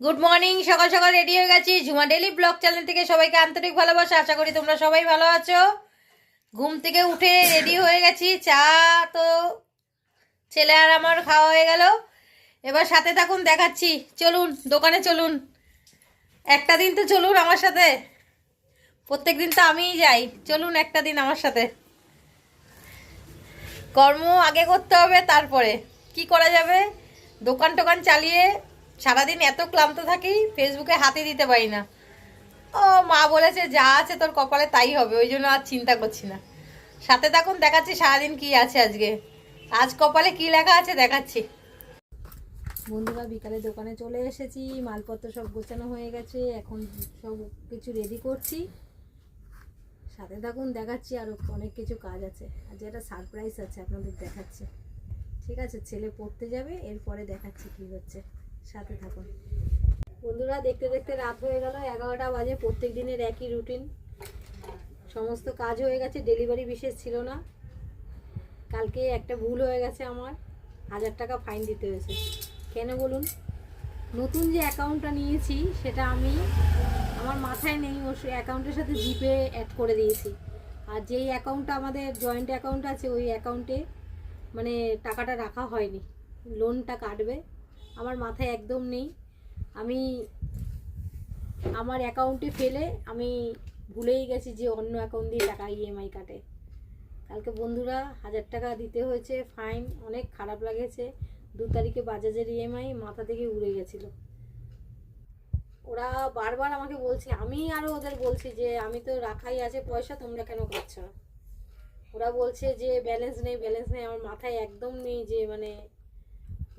Good morning সকাল সকাল ready হয়ে গেছি। ঝুমা ডেলি ব্লগ চ্যানেল থেকে সবাইকে আন্তরিক ভালোবাসা। আশা করি তোমরা সবাই ভালো আছো। ঘুম থেকে উঠে রেডি হয়ে গেছি। চা তো ছেলে আর আমার খাওয়া হয়ে গেল। এবার সাথে থাকুন, দেখাচ্ছি। চলুন, দোকানে চলুন। একটা দিন তো চলুন আমার সাথে। প্রত্যেক দিন তো আমিই যাই। চলুন একটা দিন আমার সাথে। কর্ম আগে করতে হবে, তারপরে। কি করা যাবে? দোকান টোকান চালিয়ে সারাদিন এত ক্লান্ত থাকি ফেসবুকে হাতে দিতে পারি না। ও মা বলেছে, যা আছে তোর কপালে তাই হবে, ওই জন্য আর চিন্তা করছি না। সাথে থাকুন, দেখাচ্ছি সারাদিন কি আছে আজকে। আজ কপালে কি লেখা আছে দেখাচ্ছি। বন্ধুরা, বিকালে দোকানে চলে এসেছি, মালপত্র সব গোছানো হয়ে গেছে, এখন সব কিছু রেডি করছি। সাথে থাকুন, দেখাচ্ছি আরও অনেক কিছু কাজ আছে। আর যেটা সারপ্রাইজ আছে, আপনাদের দেখাচ্ছি। ঠিক আছে, ছেলে পড়তে যাবে, এরপরে দেখাচ্ছি কি হচ্ছে। সাথে থাকুন। বন্ধুরা, দেখতে দেখতে রাত হয়ে গেল, এগারোটা বাজে প্রত্যেক দিনের একই রুটিন সমস্ত কাজ হয়ে গেছে ডেলিভারি বিশেষ ছিল না। কালকে একটা ভুল হয়ে গেছে আমার, হাজার টাকা ফাইন দিতে হয়েছে। কেন বলুন? নতুন যে অ্যাকাউন্টটা নিয়েছি, সেটা আমি আমার মাথায় নেই, ওর অ্যাকাউন্টের সাথে জিপে অ্যাড করে দিয়েছি। আর যেই অ্যাকাউন্টটা আমাদের জয়েন্ট অ্যাকাউন্ট আছে, ওই অ্যাকাউন্টে মানে টাকাটা রাখা হয়নি। লোনটা কাটবে। আমার মাথায় একদম নেই। আমি, আমার অ্যাকাউন্টে ফেলে আমি ভুলেই গেছি যে অন্য অ্যাকাউন্ট দিয়ে টাকা ইএমআই কাটে। কালকে বন্ধুরা হাজার টাকা দিতে হয়েছে ফাইন অনেক খারাপ লাগেছে। দু তারিখে বাজাজের ইএমআই মাথা থেকে উড়ে গেছিল। ওরা বারবার আমাকে বলছে, আমি আরও ওদের বলছি যে, আমি তো রাখাই আছে পয়সা, তোমরা কেন কাটছ না? ওরা বলছে যে ব্যালেন্স নেই ব্যালেন্স নেই। আমার মাথায় একদম নেই যে মানে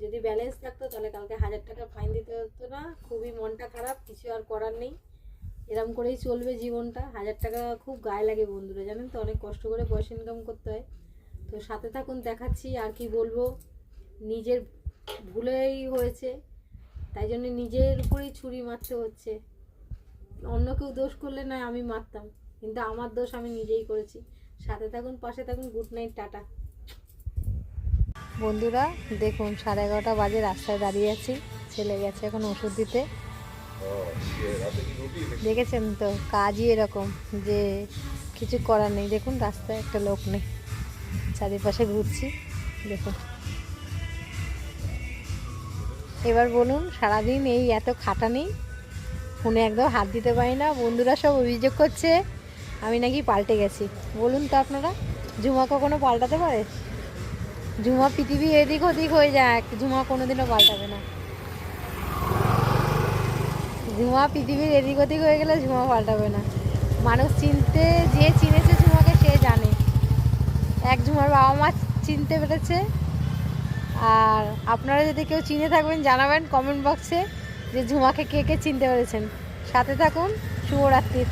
যদি ব্যালেন্স থাকতো তাহলে কালকে হাজার টাকা ফাইন দিতে হতো না। খুবই মনটা খারাপ, কিছু আর করার নেই। এরম করেই চলবে জীবনটা। হাজার টাকা খুব গায়ে লাগে বন্ধুরা, জানেন তো? অনেক কষ্ট করে পয়সা ইনকাম করতে হয়। তো সাথে থাকুন, দেখাচ্ছি আর কি বলব। নিজের ভুলেই হয়েছে, তাই জন্য নিজের উপরেই ছুরি মারতে হচ্ছে। অন্য কেউ দোষ করলে নয়, আমি মারতাম। কিন্তু আমার দোষ আমি নিজেই করেছি। সাথে থাকুন, পাশে থাকুন গুড নাইট টাটা। বন্ধুরা, দেখুন, সাড়ে এগারোটা বাজে, রাস্তায় দাঁড়িয়ে আছি। ছেলে গেছে এখন ওষুধ দিতে। দেখেছেন তো? কাজই এরকম যে কিছু করার নেই। দেখুন, রাস্তায় একটা লোক নেই। চারিপাশে ঘুরছি। দেখুন। এবার বলুন, সারাদিন এই এত খাটানি ফোনে একদম হাত দিতে পারি না। বন্ধুরা সব অভিযোগ করছে। আমি নাকি পাল্টে গেছি। বলুন তো আপনারা ঝুমা কখনো পাল্টাতে পারে? ঝুমা পৃথিবী এদিক ওদিক হয়ে যাক, ঝুমা কোনোদিনও পাল্টাবে না। ঝুমা পৃথিবীর এদিক ওদিক হয়ে গেলে ঝুমা পাল্টাবে না। মানুষ চিনতে, যে চিনেছে ঝুমাকে সে জানে। এক ঝুমার বাবা মা চিনতে পেরেছে। আর আপনারা যদি কেউ চিনে থাকবেন, জানাবেন কমেন্ট বক্সে যে ঝুমাকে কে কে চিনতে পেরেছেন। সাথে থাকুন শুভরাত্রির